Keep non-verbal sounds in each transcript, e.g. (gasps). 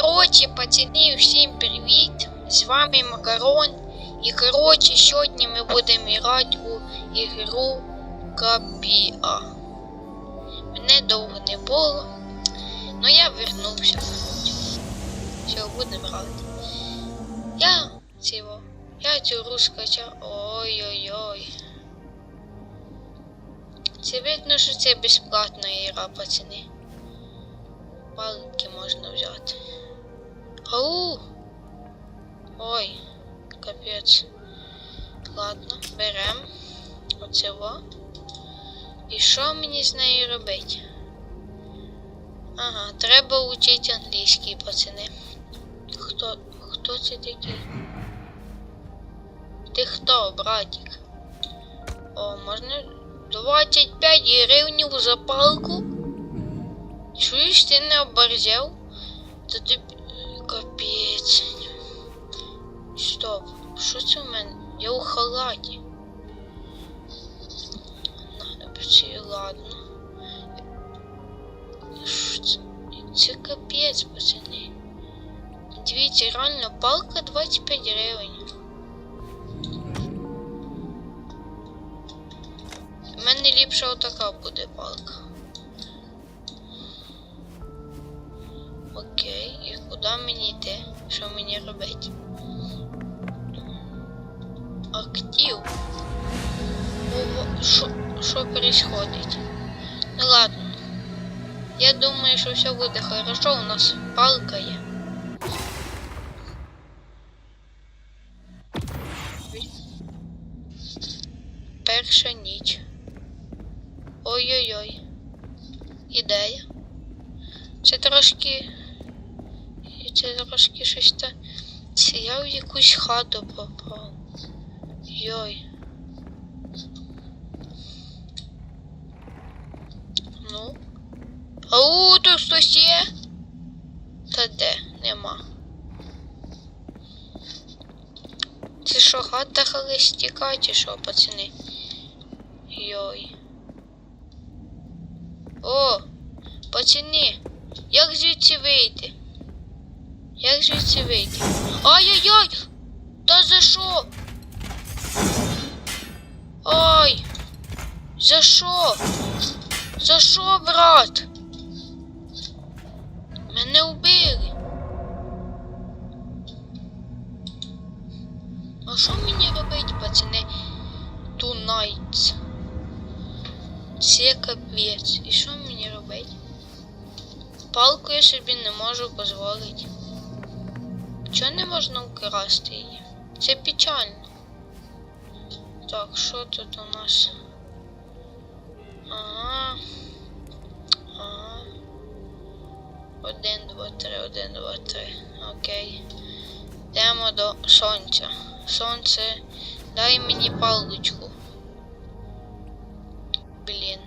Коротше, пацани, всім привіт! З вами Макарон. І коротше, сьогодні ми будемо грати у ігру Капіа. Мене довго не було, но я вернувся. Все, будемо грати. Я цього. Я цю гру скачав. Ой-ой-ой. Це видно, що це безплатна ігра, пацани. Палки можна взяти. Ау! Ой, капець. Ладно, берем. Оце во. І що мені з нею робити? Ага, треба вчити англійський, пацани. Хто. Хто це такий? Ти хто, братик? О, можна 25 гривень за палку? Чуєш, ти не оборзел? Та ти капець. Стоп, що це в мене? Я у халаті. Ладно. Що це? Це капець, пацани. Дивіться, реально палка 25 гривень. У мене ліпша отака буде палка. Куди мені йти? Що мені робити? Актив. Ого, що, що происходить? Ну ладно. Я думаю, що все буде хорошо, у нас палка є. Перша ніч. Ой-ой-ой. Ідея. Це трошки. Це трошки щось та. Це я в якусь хату попав. Йой. Ну. Ау, тут хтось є? Та де? Нема. Це що, хата холостяка чи що, пацани? Йой. О! Пацани, як звідси вийти? Як звідси вийти? Ай-яй-яй! Та за що? Ой! За що? За що, брат? Мене вбили. А що мені робити, пацани? Тунайц. Це капець. І що мені робити? Палку я собі не можу дозволити. Чого не можна украсти її? Це печально. Так, що тут у нас? Ага. Ага. Один, два, три, один, два, три. Окей. Йдемо до сонця. Сонце, дай мені паличку. Блін.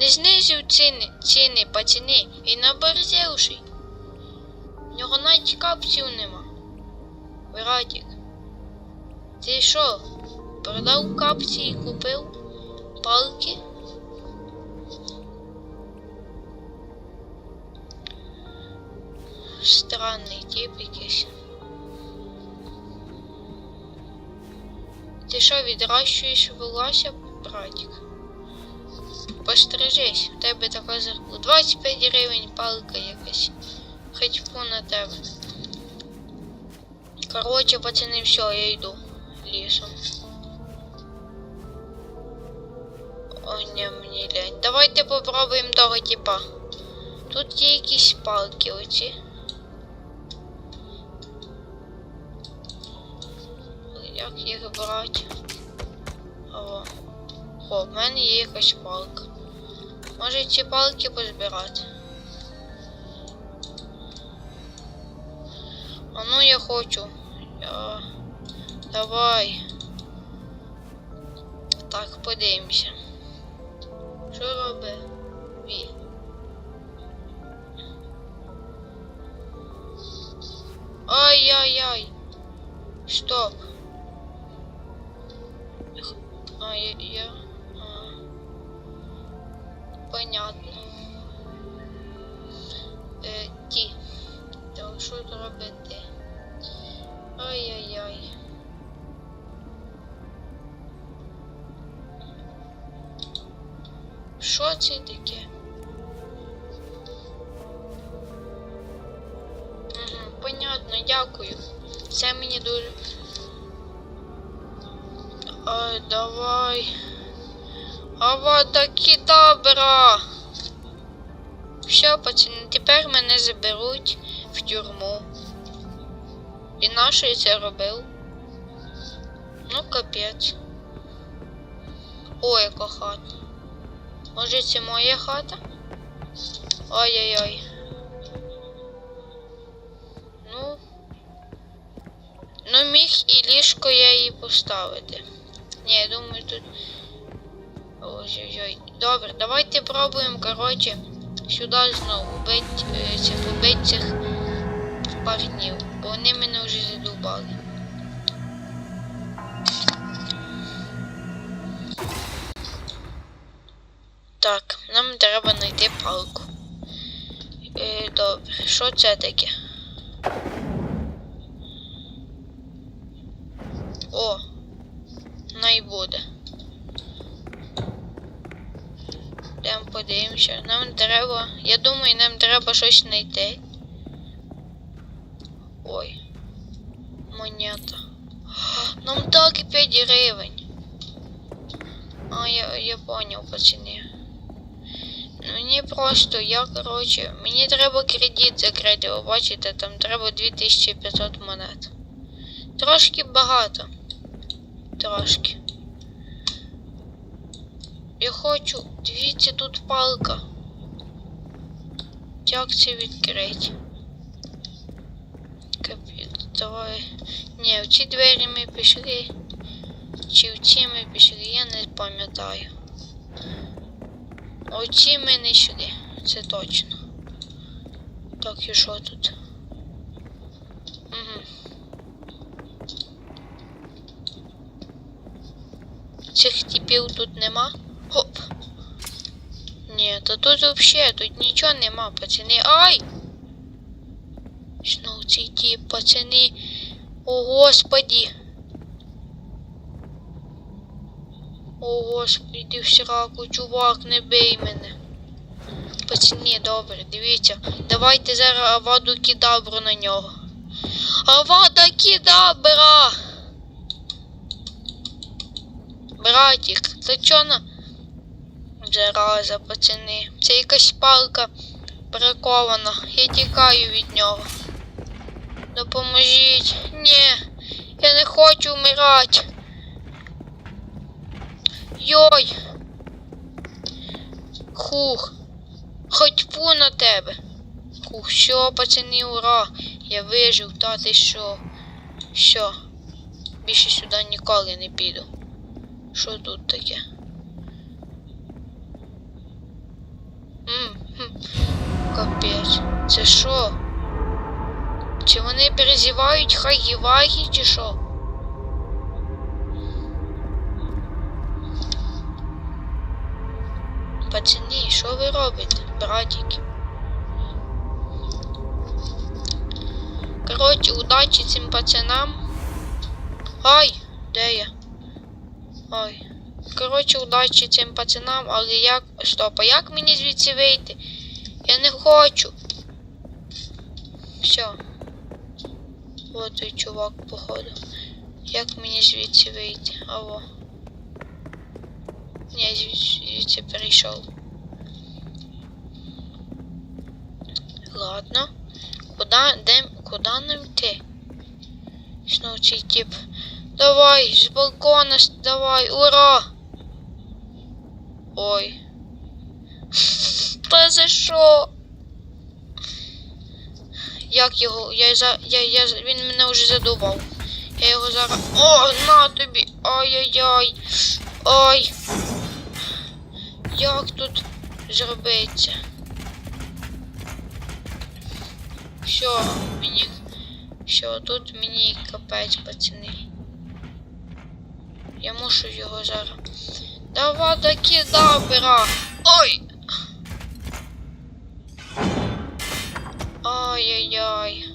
Не знизив ціни, ціни, пацани, і наберзевший. В нього навіть капців нема. Братик. Ти що? Продав капці і купив палки? Странний тип якийсь. Ти що, відрощуєш волосся, братик? Пострижись, в тебе така зарплата. 25 гривень палка якась. Фу на тебе. Короче, пацани, все, я йду лісом. О, не, мені лень. Давайте попробуємо того типа. Тут є якісь палки оці. Як їх брати? О. О, в мене є якась палка. Може ці палки позбирати? А ну я хочу. Я... Давай. Так, подивимося. Що робить? Ві. Ай-яй-яй. Стоп. А, я... Понятно. Е, ті. Так, що тут це таке? Понятно, дякую. Це мені дуже. Ай, давай. Авада кідабра. Все, пацани, тепер мене заберуть в тюрму. І на що я це робив? Ну, капець. О, яка. Може це моя хата? Ой-ой-ой. Ну. Ну, міг і ліжко я її поставити. Ні, я думаю, тут. Ой-ой-ой. Добре, давайте пробуємо, коротше, сюди знову бить, е, цих парнів, бо вони мене вже задовбали. Так, нам треба знайти палку. Е, добре, що це таке? О, най буде. Йдемо подивимося. Нам треба. Я думаю, нам треба щось знайти. Ой. Монета. Нам так і 5 гривень. А, я, я поняв, пацани. Мені просто, я, короче, мені треба кредит закрити, ви бачите, там треба 2500 монет. Трошки багато. Трошки. Я хочу. Дивіться, тут палка. Як це відкрити? Капець, давай. Ні, в ці двері ми пішли. Чи в ці ми пішли, я не пам'ятаю. Оці ми не йшли, це точно. Так, і що тут? Угу. Цих типів тут нема. Хоп. Ні, та тут взагалі, тут нічого нема, пацани. Ай! Знов цей тип, пацани. О, господі. О, господи, йди в чувак, не бий мене. Пацани, добре, дивіться. Давайте зараз аваду кідабру на нього. Авада кідабра! Братік, це чо на... Зараза, пацани. Це якась палка бракована. Я тікаю від нього. Допоможіть. Ні, я не хочу вмирати. Йой. Хух. Хоч пу на тебе. Хух, що, пацани, ура. Я вижив, та ти що? Що? Більше сюди ніколи не піду. Що тут таке? М, хм, Капець. Це що? Чи вони перезівають хагі-вагі, чи що? Пацани, що ви робите, братики? Коротше, удачі цим пацанам. Ай, де я? Ой. Коротше, удачі цим пацанам, але як. Стоп, а як мені звідси вийти? Я не хочу. Все. Вот той чувак, походу. Як мені звідси вийти? Аво. Ні, звідси, перейшов. Ладно. Куда, де, куда нам? Знов цей тип. Давай, з балкона, давай, ура! Ой. Та за що? Як його? Я за. Я, я, він мене вже задував. Я його зараз. О, на тобі! Ай-яй-яй! Ой! Як тут зробиться? Все, мені. Все, тут мені капець, пацани. Я мушу його зараз. Давай таки добра. Ой! Ай-яй-яй.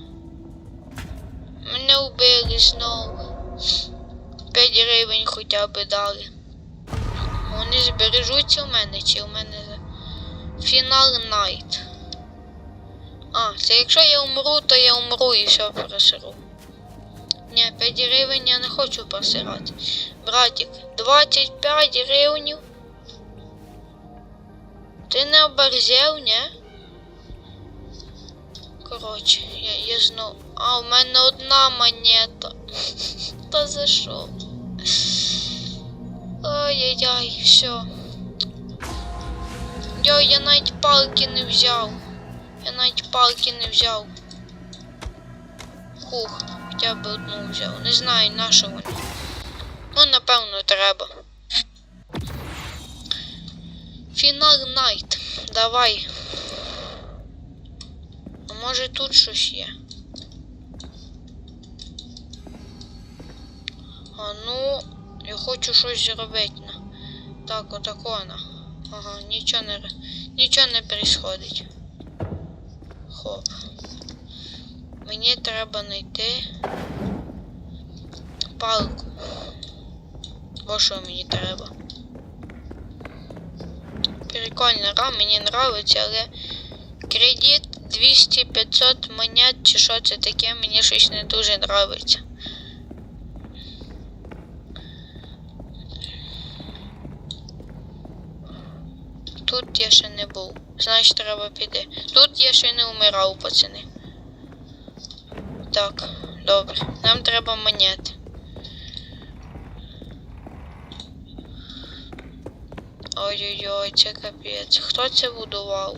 Мене вбили знову. 5 гривень хоча б дали. Вони збережуться у мене чи у мене фінал найт. А, це якщо я умру, то я умру і все просиру. Ні, 5 гривень я не хочу просирати. Братик, 25 гривень. Ти не оборзел, ні? Коротше, я, я знов. А, у мене одна монета. (laughs) Та за що? Ай-яй-яй, все. Йо, я навіть палки не взяв. Я навіть палки не взяв. Хух, хоча б одну взяв. Не знаю, на що вони. Ну, напевно, треба. Фінал Найт. Давай. А може тут щось є? А ну, я хочу щось зробити. на. Так, отако на. Ага, нічого не нічого не происходить. Хоп. Мені треба знайти палку. Ось що мені треба. Прикольна гра, мені нравиться, але кредит 200-500 монет чи що це таке, мені щось не дуже нравиться. Тут я ще не був. Значить треба піти. Тут я ще не вмирав, пацани. Так, добре. Нам треба монети. Ой-ой-ой, це капець. Хто це будував?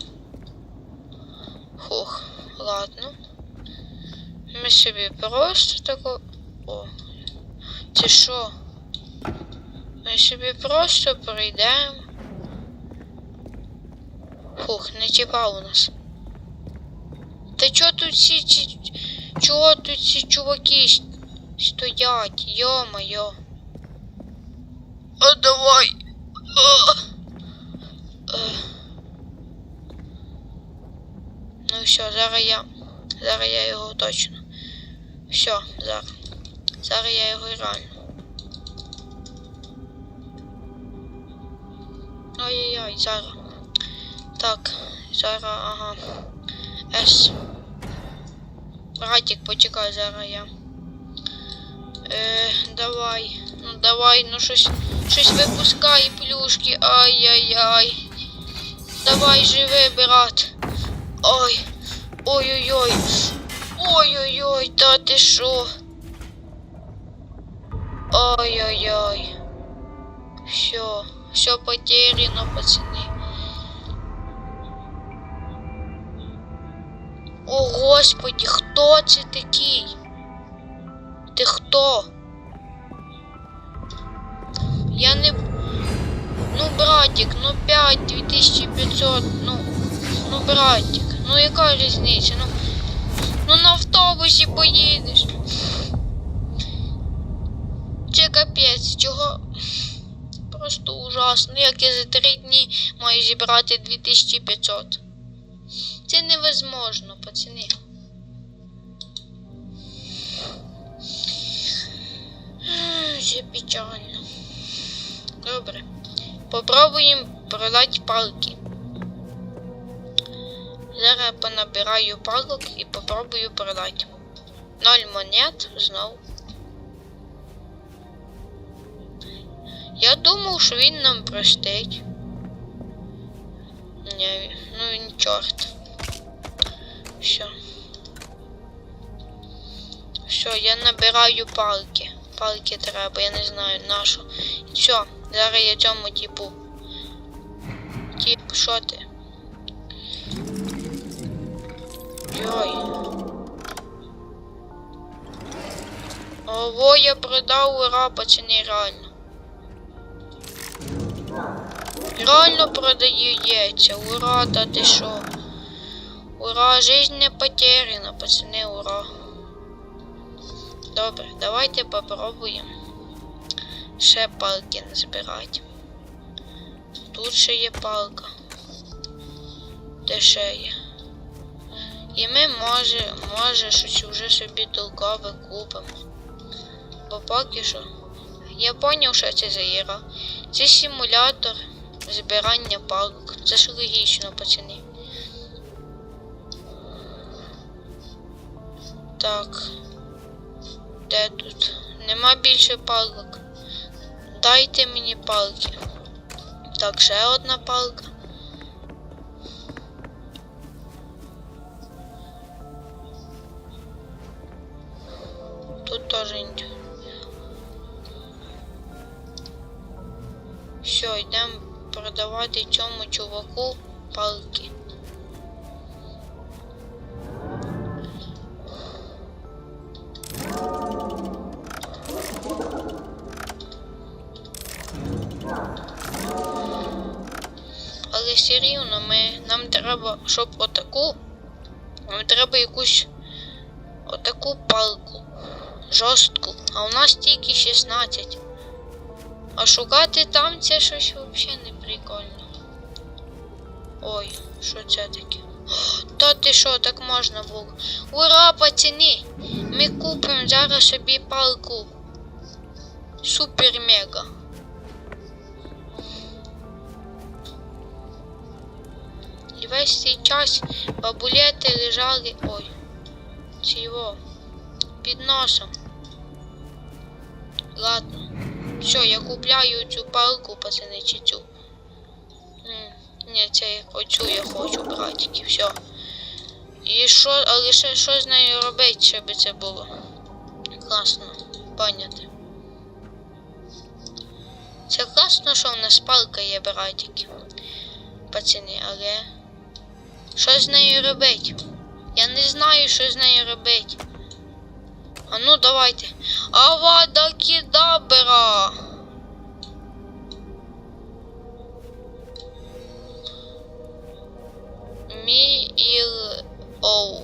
Хух, ладно. Ми собі просто тако. О. Це що? Ми собі просто пройдемо. Фух, не чіпав нас. Та чого тут ці, ці чого тут ці чуваки стоять? Йо-моє. А давай. А. Е. Ну все, зараз я. Зараз я його точно. Все, зараз. Зараз я його реально. Ай-яй-яй, зараз. Так, зараз, ага. С. Братик, почекай, зараз я. Е, давай. Ну давай, ну щось. Щось випускай плюшки. Ай-яй-яй. Давай, живи, брат. Ой. Ой-ой-ой. Ой-ой-ой, та ти що? Ой-ой-ой. Все, все потеряно, пацаны. О, господи, хто це такий? Ти хто? Я не. Ну, братик, ну 5, 2500, ну. Ну, братик, ну яка різниця? Ну, ну на автобусі поїдеш. Це капець, чого? Просто ужасно. Як я за три дні маю зібрати 2500. Це невозможно, пацани. Це печально. Добре. Попробуємо продати палки. Зараз я понабираю палок і попробую продати. Ноль монет знов. Я думав, що він нам простить. Ні, ну він чорт. Все. Все, я набираю палки. Палки треба, я не знаю на що. Все, зараз я цьому типу. Тип, що ти? Йой. Ого, я продав ура, пацани, реально. Реально продаю яйця, ура, та ти що? Ура, жизнь не потеряна, пацани, ура. Добре, давайте попробуємо ще палки назбирати. Тут ще є палка. Де ще є? І ми може, може щось вже собі толкове купимо. Бо поки що. Я поняв, що це за ігра. Це симулятор збирання палок. Це ж логічно, пацани. Так. Де тут? Нема більше палок. Дайте мені палки. Так, ще одна палка. Тут теж нічого. Все, йдемо продавати цьому чуваку палки. Щоб отаку, нам треба якусь отаку палку жорстку, а у нас тільки 16. А шукати там це щось взагалі не прикольно. Ой, що це таке? (gasps) Та ти що, так можна було? Ура, пацани! Ми купимо зараз собі палку. Супер мега. Весь цей час бабулети лежали. Ой, цього під носом. Ладно. Все, я купляю цю палку, пацани, чи цю. Ні, це оцю я хочу братики, все. І що, але ще що з нею робити, щоб це було? Класно, поняти. Це класно, що в нас палка є, братики. Пацани, але. Що з нею робити? Я не знаю, що з нею робити. А ну давайте. Авада кідабра. Мі іл оу.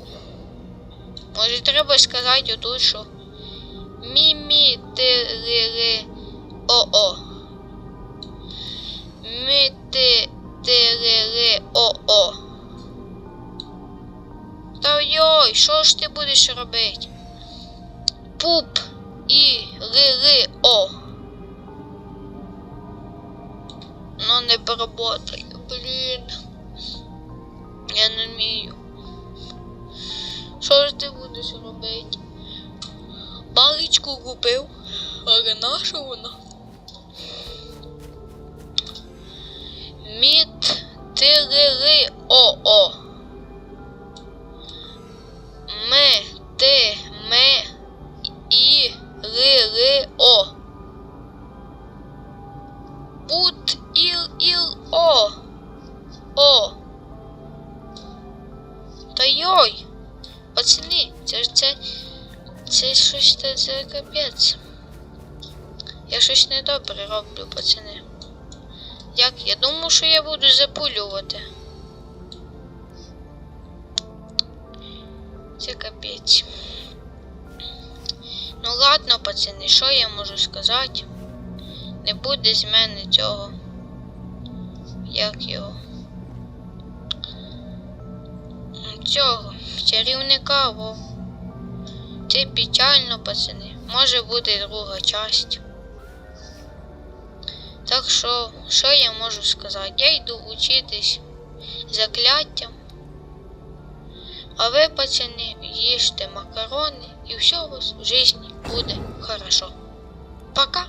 Може треба сказати отут, що Мімі тири о-о. Ми ти тири о-о. Та йой, що ж ти будеш робити? Пуп і ри о. Ну не поработає, блін. Я не вмію. Що ж ти будеш робити? Паличку купив, але наша вона? Міт тири о о. Капець. Ну ладно, пацани, що я можу сказати? Не буде з мене цього. Як його? Цього чарівника, во. Це печально, пацани. Може буде друга часть. Так що, що я можу сказати? Я йду учитись закляттям. А ви, пацани, їжте макарони і все у вас в житті буде хорошо. Пока!